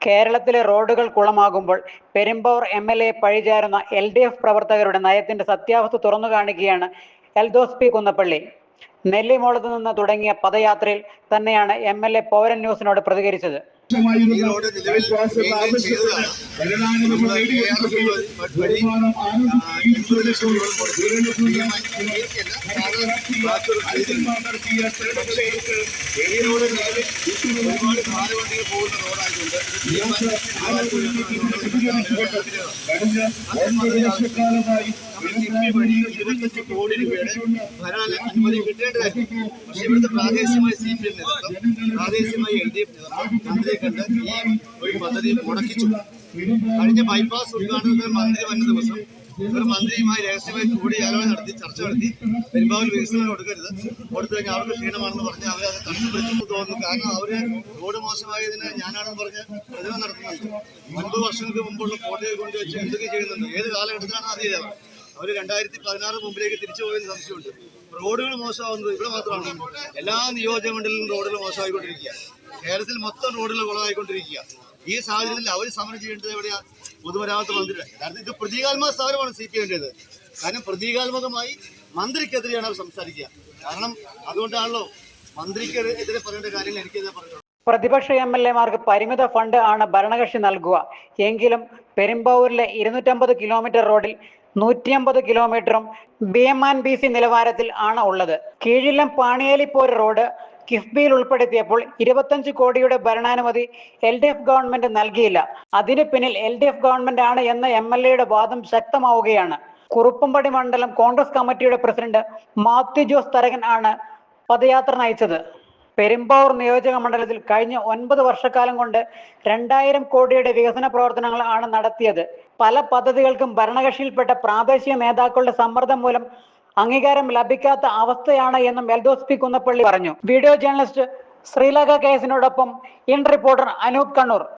കേരളത്തിലെ റോഡുകൾ കുളമാകുമ്പോൾ പെരുമ്പാവൂർ എം എൽ എ പഴിചാരുന്ന എൽ ഡി എഫ് പ്രവർത്തകരുടെ നയത്തിന്റെ സത്യാവസ്ഥ തുറന്നു കാണിക്കുകയാണ് എൽദോസ് പി കുന്നപ്പള്ളി. നെല്ലിമോളത്ത് നിന്ന് തുടങ്ങിയ പദയാത്രയിൽ തന്നെയാണ് എം എൽ എ പൗരൻ ന്യൂസിനോട് പ്രതികരിച്ചത്. ഈ റോഡ് നിലവിൽ മെയിന്റെയിൻ ചെയ്തതാണ്. നമ്മൾ ARF വഴി ആ, എൺപത് ലക്ഷം രൂപ കൊടുത്തു EMI അല്ല, സാധാരണ ചെയ്തിട്ടുണ്ട്. പക്ഷേ ഈ റോഡ് നിലവിൽ ഒരുപാട് ഭാരവണ്ടികൾ പോകുന്ന റോഡായതുകൊണ്ട് വഴി ഇരുപത്തഞ്ച് കോടി രൂപയുടെ ഭരണ അനുമതി കിട്ടേണ്ടതായിരുന്നു പക്ഷെ ഇവിടുത്തെ പ്രാദേശികമായി സി പി എം നേതൃത്വം പ്രാദേശികമായ എൽ ഡി എഫ് നേതൃത്വം മന്ത്രിയെ കണ്ട് ഈ ഒരു പദ്ധതി മുടക്കിച്ചു. കഴിഞ്ഞ ബൈപ്പാസ് ഉദ്ഘാടനത്തിന് മന്ത്രി വന്ന ദിവസം ഒരു മന്ത്രിയുമായി രഹസ്യമായി കൂടിയാലോചന നടത്തി ചർച്ച നടത്തി. പെരുമ്പാവൂർ വികസനം കൊടുക്കരുത്. കൊടുത്തു കഴിഞ്ഞാൽ അവർക്ക് ക്ഷീണമാണെന്ന് പറഞ്ഞ് അവരെ അത് കണ്ടുപിടിച്ചു തോന്നുന്നു കാരണം അവർ റോഡ് മോശമായതിന് ഞാനാണെന്ന് പറഞ്ഞ് പ്രതിമ നടത്തുന്നുണ്ട്. ഒൻപത് വർഷങ്ങൾക്ക് മുമ്പുള്ള കോട്ടയെ കൊണ്ടുവച്ച് എന്തൊക്കെ ചെയ്യുന്നുണ്ട്? ഏത് കാലഘട്ടത്തിലാണ് അറിയില്ല അവർ രണ്ടായിരത്തി പതിനാറ് മുമ്പിലേക്ക് തിരിച്ചു പോയെന്ന് സംശയമുണ്ട്. റോഡുകൾ മോശമാവുന്നത് ഇവിടെ മാത്രമാണ്. എല്ലാ നിയോജക മണ്ഡലങ്ങളിലും റോഡുകൾ മോശമായിക്കൊണ്ടിരിക്കുക. കേരളത്തിൽ മൊത്തം റോഡുകൾ കുളമായിക്കൊണ്ടിരിക്കുക. ഈ സാഹചര്യത്തിൽ അവർ സമരം ചെയ്യേണ്ടത് എവിടെയാ? പൊതുമരാമത്ത് മന്ത്രിയുടെ. കാരണം ഇത് പ്രതീകാത്മക സമരമാണ് സി പി എമ്മിന്റെത് കാരണം പ്രതീകാത്മകമായി മന്ത്രിക്കെതിരെയാണ് അവർ സംസാരിക്കുക. കാരണം അതുകൊണ്ടാണല്ലോ മന്ത്രിക്കെതിരെ പറയേണ്ട കാര്യങ്ങൾ എനിക്കെതിരെ പറയുന്നത് പ്രതിപക്ഷ എം എൽ എമാർക്ക് പരിമിത ഫണ്ട് ആണ് ഭരണകക്ഷി നൽകുക. എങ്കിലും പെരുമ്പാവൂരിലെ ഇരുന്നൂറ്റമ്പത് കിലോമീറ്റർ റോഡിൽ നൂറ്റിയമ്പത് കിലോമീറ്ററും B M and B C നിലവാരത്തിൽ ആണ് ഉള്ളത്. കീഴിലം പാണിയേലിപ്പോര് റോഡ് കിഫ്ബിയിൽ ഉൾപ്പെടുത്തിയപ്പോൾ ഇരുപത്തഞ്ച് കോടിയുടെ ഭരണാനുമതി എൽ ഡി എഫ് ഗവൺമെന്റ് നൽകിയില്ല. അതിന് പിന്നിൽ എൽ ഡി എഫ് ഗവൺമെന്റ് ആണ് എന്ന എം എൽ എയുടെ വാദം ശക്തമാവുകയാണ്. കുറുപ്പമ്പടി മണ്ഡലം കോൺഗ്രസ് കമ്മിറ്റിയുടെ പ്രസിഡന്റ് മാത്യു ജോസ് തരകൻ ആണ് പദയാത്ര നയിച്ചത്. പെരുമ്പാവൂർ നിയോജക മണ്ഡലത്തിൽ കഴിഞ്ഞ ഒൻപത് വർഷക്കാലം കൊണ്ട് രണ്ടായിരം കോടിയുടെ വികസന പ്രവർത്തനങ്ങൾ ആണ് നടത്തിയത്. പല പദ്ധതികൾക്കും ഭരണകക്ഷിയിൽപ്പെട്ട പ്രാദേശിക നേതാക്കളുടെ സമ്മർദ്ദം മൂലം അംഗീകാരം ലഭിക്കാത്ത അവസ്ഥയാണ് എന്നും എൽദോസ് പി കുന്നപ്പള്ളി പറഞ്ഞു. വീഡിയോ ജേർണലിസ്റ്റ് ശ്രീലേഖ കേസിനോടൊപ്പം ഇൻ റിപ്പോർട്ടർ അനൂപ് കണ്ണൂർ.